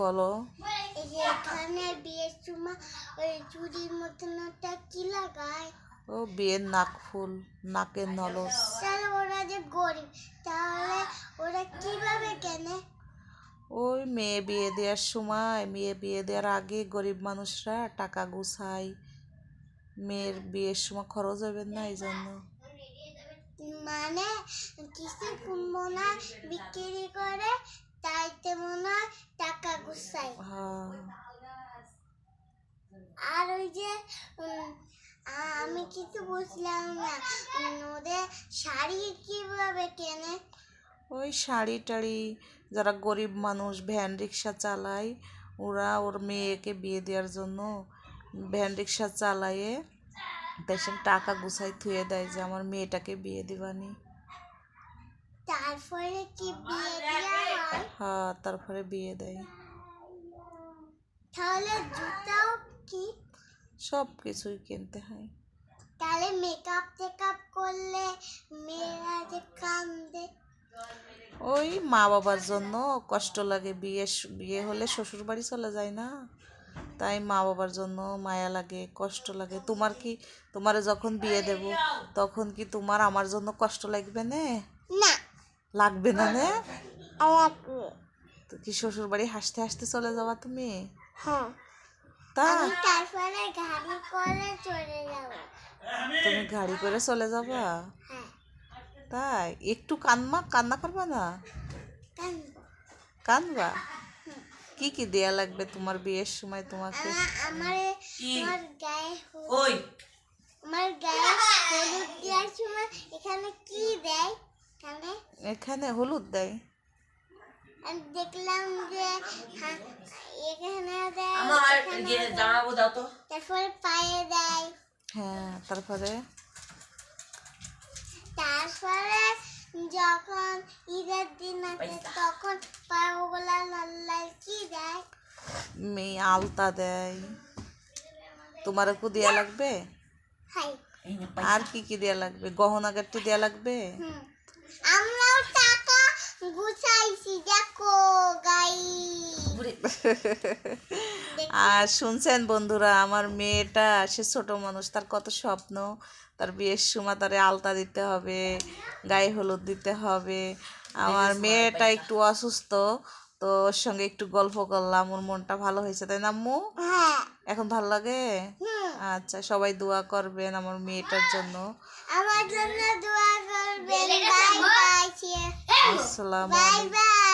বলো। এখানে বিয়ের সময় ওই চুরির মতন একটা কি লাগায়? ও বিয়ের নাক ফুল নাকের নলস। তাহলে ওরা যে গরিব তাহলে ওরা কীভাবে কেনে? ওই মেয়ে বিয়ে দেওয়ার সময় মেয়ে বিয়ে দেওয়ার আগে গরিব মানুষরা টাকা গুছায়। মেয়ের বিয়ের সময় খরচ হবে না এই জন্য। মানে কিছু কুম্বনা বিক্রি করে তাইতে মনে হয় টাকা গুছাই। হ্যাঁ। আর ওই যে আমি কিছু বুঝলাম না। ওদের শাড়ি কীভাবে কেনে? ওই শাড়ি টাড়ি যারা গরিব মানুষ ভ্যান রিক্সা চালায় ওরা ওর মেয়েকে বিয়ে দেওয়ার জন্য ভ্যান রিক্সা চালায়ে দেশে টাকা গুছাই থুয়ে দেয় যে আমার মেয়েটাকে বিয়ে দিবানি। তারপরে কি বিয়ে দেওয়া হয় তারপরে বিয়ে দেয়। তাহলে জুতাও কি? সব কিছুই কিনতে হয়। তাহলে মেকআপ টেকআপ করলে মেয়েরা যে কান্দে। ওই মা বাবার জন্য কষ্ট লাগে বিয়ে বিয়ে হলে শ্বশুর বাড়ি চলে যায় না। তাই মা বাবার জন্য মায়া লাগে কষ্ট লাগে। তোমার কি তোমারে যখন বিয়ে দেব তখন কি তোমার আমার জন্য কষ্ট লাগবে না। লাগবে না নে? তো কি শ্বশুর বাড়ি হাসতে হাসতে চলে যাবা তুমি? হ্যাঁ। তা? তারপরে গাড়ি করে চলে যাব। তুমি গাড়ি করে চলে যাবা? হ্যাঁ। তাই? একটু কান্না কান্না করবা না? কান্দবো কানবা কি কি দেয়া লাগবে তোমার বিয়ের সময় তোমাকে? আমার আমার গায়ে ওই। আমার গায়ে হলুদ দেওয়ার সময় এখানে কি দেয়? এখানে হলুদ দেয়। আমি দেখলাম যে এখানে দেয় আমার জামাবো দাও তো। তারপরে পায়ে দেয়। হ্যাঁ তারপরে? তারপরে যখন ঈদের দিন আছে তখন পাওগুলা লাল লাল কি দেয়? মেয়ে আলতা দেয়। তোমার একটু দেয়া লাগবে? আর কি কি দেয়া লাগবে? গহনা গাঠি দেয়া লাগবে? টাকা গুছাইছি দেখো গাই আর শুনছেন বন্ধুরা আমার মেয়েটা সে ছোট মানুষ তার কত স্বপ্ন। তার বিয়ের সময় তারে আলতা দিতে হবে গায়ে হলুদ দিতে হবে। আমার মেয়েটা একটু অসুস্থ তো ওর সঙ্গে একটু গল্প করলাম ওর মনটা ভালো হয়েছে তাই না আম্মু? হ্যাঁ। এখন ভালো লাগে? আচ্ছা সবাই দোয়া করবেন আমার মেয়েটার জন্য। আমার জন্য আসসালাম বাই